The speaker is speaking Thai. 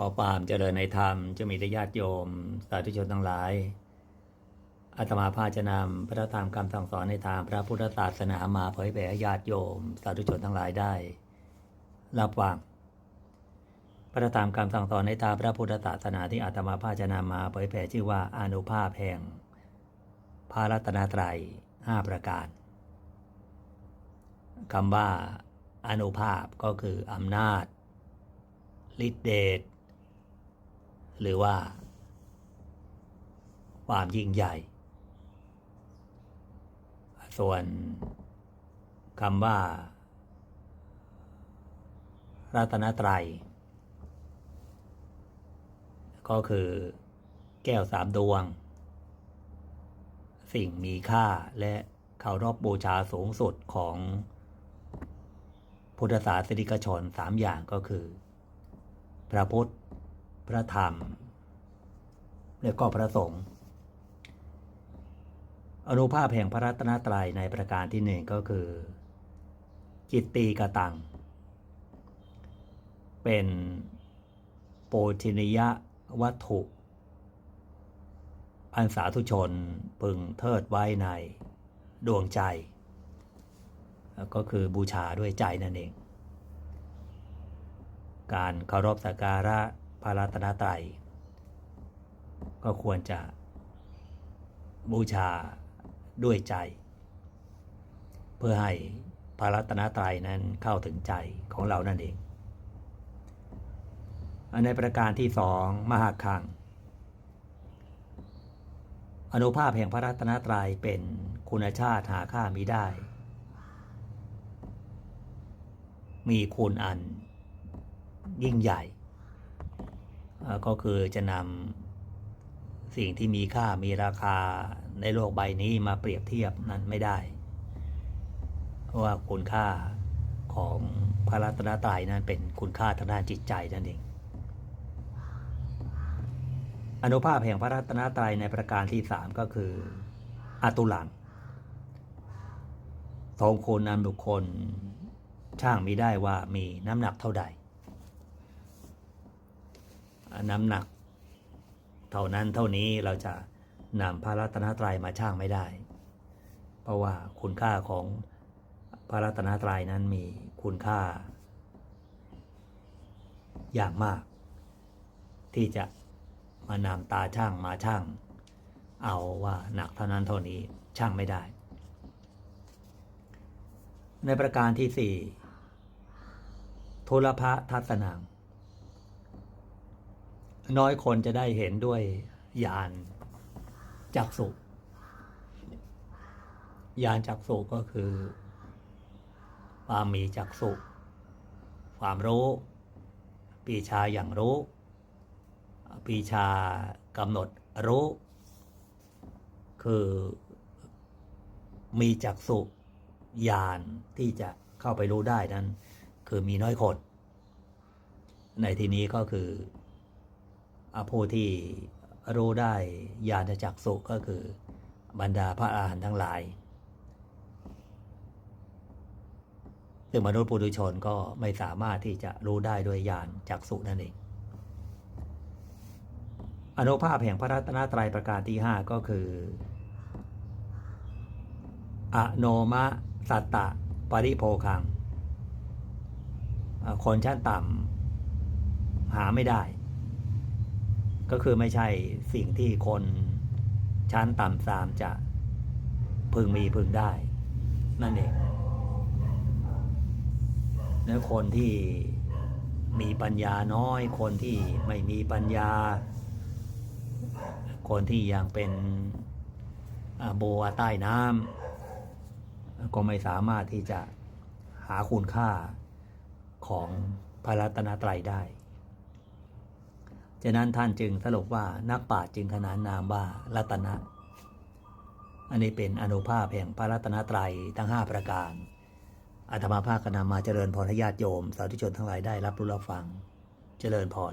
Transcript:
ขอความเจริญในธรรมจะมีแต่ญาติโยม สาธุชนทั้งหลายอาตมาภาจะนำพระธรรมคำสั่งสอนในทางพระพุทธศาสนามาเผยแผ่ญาติโยม สาธุชนทั้งหลายได้ รับฟังพระธรรมคำสั่งสอนในทางพระพุทธศาสนาที่อาตมาภาจะนำมาเผยแผ่ชื่อว่าอนุภาพแห่งพระรัตนตรัยห้าประการคำว่าอนุภาพก็คืออำนาจฤทธิเดช หรือว่า ความยิ่งใหญ่ ส่วนคำว่า รัตนตรัย ก็คือแก้วสามดวง สิ่งมีค่าและเคารพบบูชาสูงสุดของพุทธศาสนิกชนสามอย่างก็คือ พระพุทธ พระธรรม และก็พระสงฆ์อนุภาพแห่งพระรัตนตรัยในประการที่หนึ่งก็คือ จิตตีกตัง เป็นโปชินิยะวัตถุอันสาธุชนพึงเทิดไว้ในดวงใจ ก็คือบูชาด้วยใจนั่นเอง การเคารพสักการะ พระรัตนตรัย ก็ควรจะบูชาด้วยใจ เพื่อให้พระรัตนตรัยนั้นเข้าถึงใจของเรานั่นเองในประการที่สองมหาคัง อนุภาพแห่งพระรัตนตรัยเป็นคุณชาติหาค่ามิได้ มีคุณอันยิ่งใหญ่ ก็คือจะนำสิ่งที่มีค่ามีราคาในโลกใบนี้มาเปรียบเทียบนั้นไม่ได้ เพราะว่าคุณค่าของพระรัตนตรัยนั้นเป็นคุณค่าทางด้านจิตใจนั่นเองอนุภาพแห่งพระรัตนตรัยในประการที่สามก็คืออตุลังทรงคุณนำบุคคลช่างมีได้ว่ามีน้ำหนักเท่าใด น้ำหนัก เท่านั้นเท่านี้เราจะนำพระรัตนตรัยมาช่างไม่ได้ เพราะว่าคุณค่าของพระรัตนตรัยนั้นมีคุณค่า อย่างมาก ที่จะมานำตาช่างมาช่าง เอาว่าหนักเท่านั้นเท่านี้ช่างไม่ได้ ในประการที่สี่ทุลภะทัศนัง น้อยคนจะได้เห็นด้วยญาณจักสุญาณจักสุก็คือ ความมีจักสุความรู้ ปีชาอย่างรู้ ปีชากำหนดรู้ คือมีจักสุญาณที่จะเข้าไปรู้ได้นั้น คือมีน้อยคน ในที่นี้ก็คือ ผู้ที่รู้ได้ญาณจักสุก็คือบรรดาพระอาหารหันต์ทั้งหลาย ซึ่งมนุษย์ปุถุชนก็ไม่สามารถที่จะรู้ได้ด้วยญาณจักสุนั่นเอง อนุภาพแห่งพระรัตนตรัยประการที่ห้าก็คือ อโนมะสัตตะปริโภคัง คนชั้นต่ำหาไม่ได้ ก็คือไม่ใช่สิ่งที่คนชั้นต่ำสามจะพึงมีพึงได้ นั่นเองและคนที่มีปัญญาน้อย คนที่ไม่มีปัญญา คนที่ยังเป็นบัวใต้น้ำก็ไม่สามารถที่จะหาคุณค่าของพระรัตนตรัยได้ ฉะนั้นท่านจึงสรุปว่านักปราชญ์จึงขนานนามว่ารัตนะ อันนี้เป็นอนุภาพแห่งพระรัตนตรัยทั้ง 5 ประการอาตมาภาคกนำมาเจริญพรให้ญาติโยม สาธุชนทั้งหลายได้รับรู้รับฟัง เจริญพร